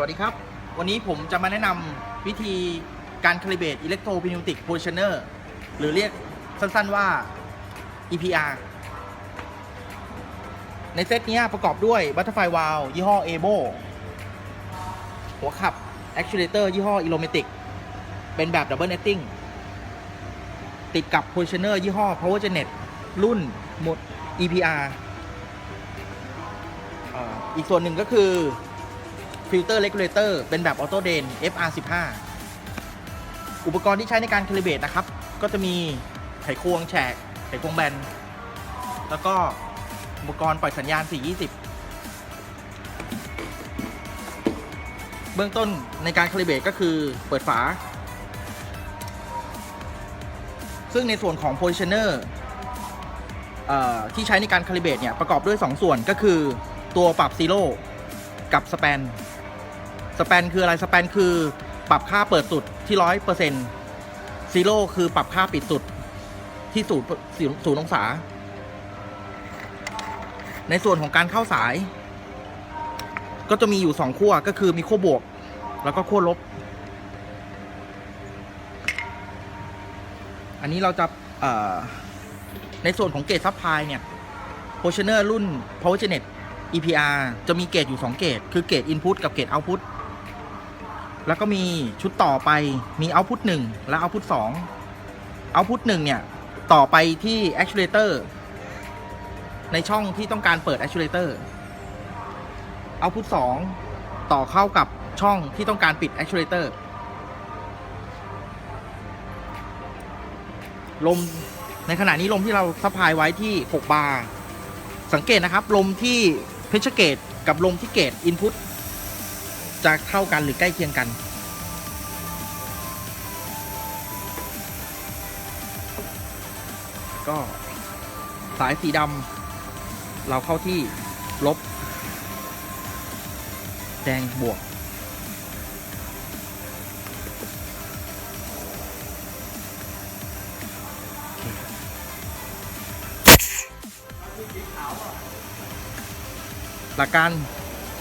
สวัสดีครับ วันนี้ผมจะมาแนะนำวิธีการคาลิเบตอิเล็กโทรพินิวติกโพซิชันเนอร์หรือเรียกสั้นๆว่า EPR ในเซตนี้ประกอบด้วย Butterfly Valve ยี่ห้อ Abo หัวขับ Actuator ยี่ห้อ i l o m a t i c เป็นแบบ Double Netting ติดกับ Positioner ยี่ห้อ PowerGenet รุ่นหมด EPR อีกส่วนหนึ่งก็คือ ฟิลเตอร์เลกูลเลเตอร์เป็นแบบออโตเดน FR15 อุปกรณ์ที่ใช้ในการคาลิเบตนะครับ ก็จะมีไขควงแฉก ไขควงแบน แล้วก็อุปกรณ์ปล่อยสัญญาณ 420 เบื้องต้นในการคาลิเบตก็คือเปิดฝา ซึ่งในส่วนของ positioner เอ่อที่ใช้ในการคาลิเบตเนี่ย ประกอบด้วย 2 ส่วนก็คือตัวปรับซีโร่กับสแปน สแปนคืออะไรสแปนคือปรับค่าเปิดสุดที่ร้อยเปอร์เซ็นต์ซีโร่คือปรับค่าปิดสุดที่ศูนย์ศูนย์องศา ในส่วนของการเข้าสาย ก็จะมีอยู่2ขั้วก็คือมีขั้วบวก แล้วก็ขั้วลบ อันนี้เราจะในส่วนของเกจซับพลายเนี่ย p o s i t i o n e r รุ่น PowerGenet EPR จะมีเกจอยู่ 2 เกจคือเกจ Input กับเกจ Output แล้วก็มีชุดต่อไปมี Output 1และ Output 2 Output 1เนี่ย ต่อไปที่ Actuator ในช่องที่ต้องการเปิด Actuator Output 2ต่อเข้ากับช่องที่ต้องการปิด Actuator ลมในขณะนี้ลมที่เราซัพายไว้ที่ 6 บาร์ สังเกตนะครับ ลมที่เพชรเกตกับลมที่เกตอินพุต จะเท่ากันหรือใกล้เคียงกัน ก็สายสีดำเราเข้าที่ลบ แดงบวก หลักการ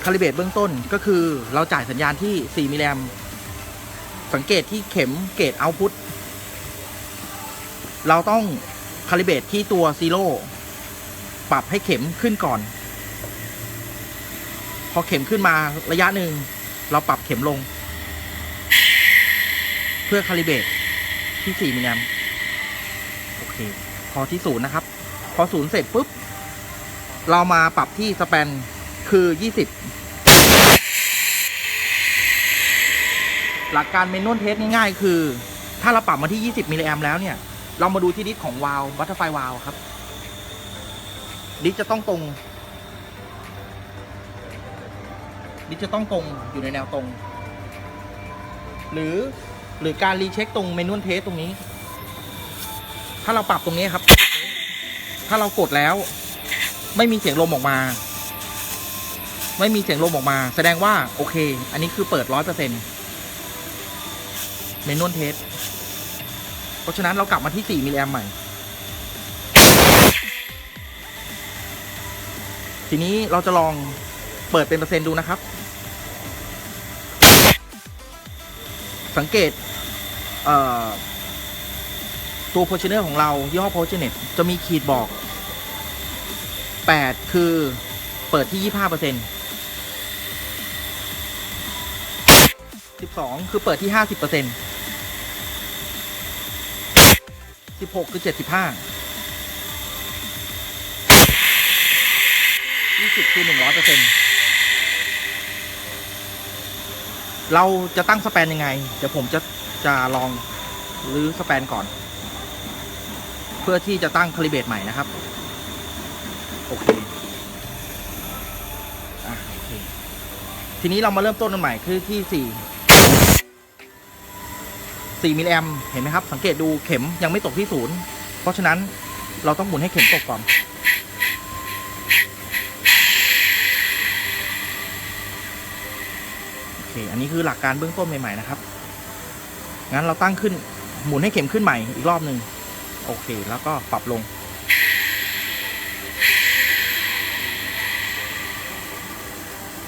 คาลิเบตเบื้องต้นก็คือเราจ่ายสัญญาณที่ 4 มิลลิแอมสังเกตที่เข็มเกตเอาพุตเราต้องคาลิเบตที่ตัวซีโร่ปรับให้เข็มขึ้นก่อน พอเข็มขึ้นมาระยะหนึ่ง เราปรับเข็มลง เพื่อคาลิเบตที่ 4 มิลลิแอมโอเค พอที่ศูนย์นะครับ พอศูนย์เสร็จปุ๊บ เรามาปรับที่สแปน คือ 20 หลักการเมนนวลเทสง่ายๆ คือ ถ้าเราปรับมาที่ 20 มิลลิแอมแล้วเนี่ย เรามาดูที่ดิสของวาล์วบัตเตอร์ไฟวาล์วครับ ดิสจะต้องตรง ดิสจะต้องตรงอยู่ในแนวตรง หรือหรือการรีเช็คตรงเมนนวลเทสตรงนี้ ถ้าเราปรับตรงนี้ครับ ถ้าเรากดแล้ว ไม่มีเสียงลมออกมา ไม่มีเสียงลมออกมา แสดงว่าโอเค อันนี้คือเปิดร้อยเปอร์เซ็นต์เมนวลเทส เพราะฉะนั้นเรากลับมาที่ 4 มิลลิแอมใหม่ ทีนี้เราจะลองเปิดเป็นเปอร์เซ็นต์ดูนะครับ สังเกตเตัวโพชเนอร์ของเรายี่ห้อโพชเนตจะมีขีดบอก 8 คือเปิดที่ 25%เปอร์เซ็นต์ 12คือเปิดที่50%เปอร์เซ็นต์16คือ75 20คือ100%เปอร์เซ็นต์เราจะตั้งสแปนยังไง เดี๋ยวผมจะจะลองรื้อสแปนก่อน เพื่อที่จะตั้งคาลิเบตใหม่นะครับ โอเคทีนี้เรามาเริ่มต้นกันใหม่คือที่4 4มิลลิแอมเห็นไหมครับ สังเกตดูเข็มยังไม่ตกที่ศูนย์เพราะฉะนั้นเราต้องหมุนให้เข็มตกก่อน โอเค อันนี้คือหลักการเบื้องต้นใหม่ ๆ นะครับ งั้นเราตั้งขึ้นหมุนให้เข็มขึ้นใหม่อีกรอบหนึ่งโอเค แล้วก็ปรับลง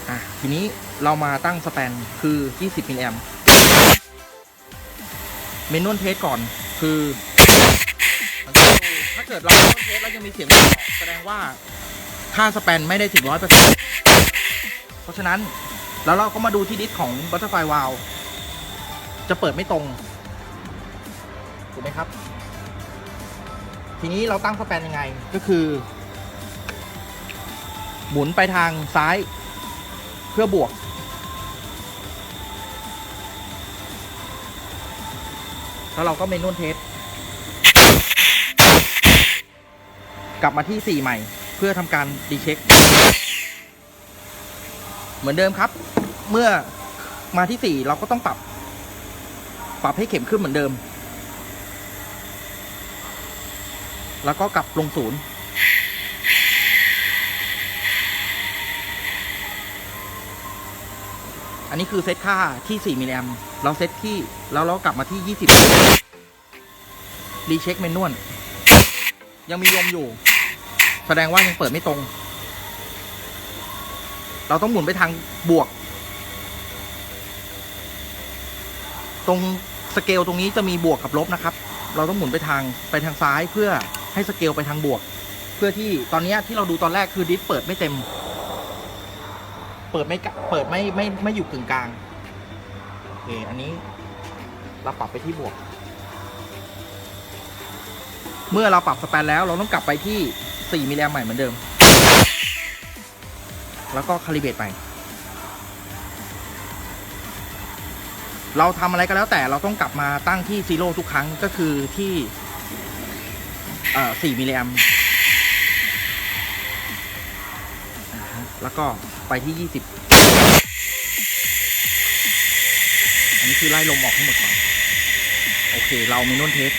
อะ ทีนี้เรามาตั้งสแตนคือ 20มิลลิแอม เมนนวลเทสก่อนคือถ้าเกิดเราเมนนวลเทสแล้วยังมีเสียงออกแสดงว่าค่าสแปนไม่ได้ถึงร้อยเปอร์เซ็นต์เพราะฉะนั้นแล้วเราก็มาดูที่ดิสของ Butterfly Valve จะเปิดไม่ตรง ถูกไหมครับ ทีนี้เราตั้งสแปนยังไงก็คือ หมุนไปทางซ้าย เพื่อบวก แล้วเราก็เมนูเทสกลับมาที่ 4 ใหม่ เพื่อทำการดีเช็ค เหมือนเดิมครับ เมื่อมาที่ 4 เราก็ต้องปรับ ปรับให้เข็มขึ้นเหมือนเดิม แล้วก็กลับลงศูนย์ นี้คือเซตค่าที่ 4มิลลิแอมเราเซตที่แล้วเรากลับมาที่ 20 รีเช็คเมนนวลยังมีลมอยู่ แสดงว่ายังเปิดไม่ตรง เราต้องหมุนไปทางบวก ตรงสเกลตรงนี้จะมีบวกกับลบนะครับ เราต้องหมุนไปทางไปทางซ้ายเพื่อให้สเกลไปทางบวก เพื่อที่ตอนนี้ที่เราดูตอนแรกคือดิสเปิดไม่เต็ม เปิดไม่กะเปิดไม่ไม่ไม่อยู่กึ่งกลางโอเคอันนี้เราปรับไปที่บวก เมื่อเราปรับสแปนแล้วเราต้องกลับไปที่ 4มิลลิแอมใหม่เหมือนเดิม แล้วก็คาลิเบตใหม่เราทำอะไรก็แล้วแต่เราต้องกลับมาตั้งที่ซีโร่ทุกครั้งก็คือที่เอ่อ4มิลลิแอมแล้วก็ ไปที่ 20 อันนี้คือไล่ลมออกให้หมดก่อนโอเค เรามีนูเทส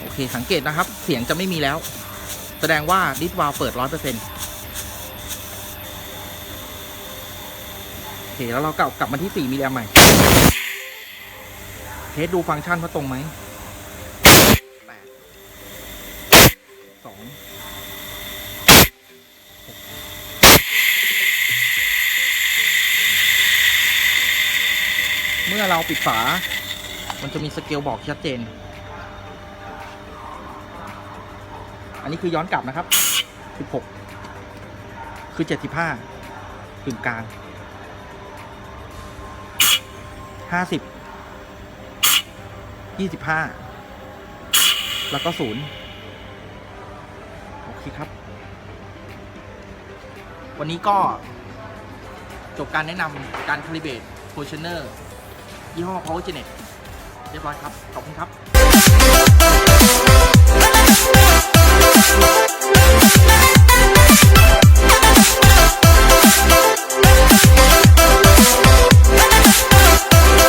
โอเค สังเกตนะครับ เสียงจะไม่มีแล้ว แสดงว่าดิสวาลเปิด 100%โอเค แล้วเรากลับกลับมาที่ 4มิลลิแอมใหม่ เทสดูฟังก์ชันว่าตรงไหม8 2 มื่อเราปิดฝา มันจะมีสเกลบอกชัดเจน อันนี้คือย้อนกลับนะครับ 16 คือ 75ถึงกลาง 50 25 แล้วก็ 0 โอเคครับ วันนี้ก็จบการแนะนำการคาลิเบตโพชเนอร์ ยี่ห้อ Power Genet เรียบร้อยครับ ขอบคุณครับ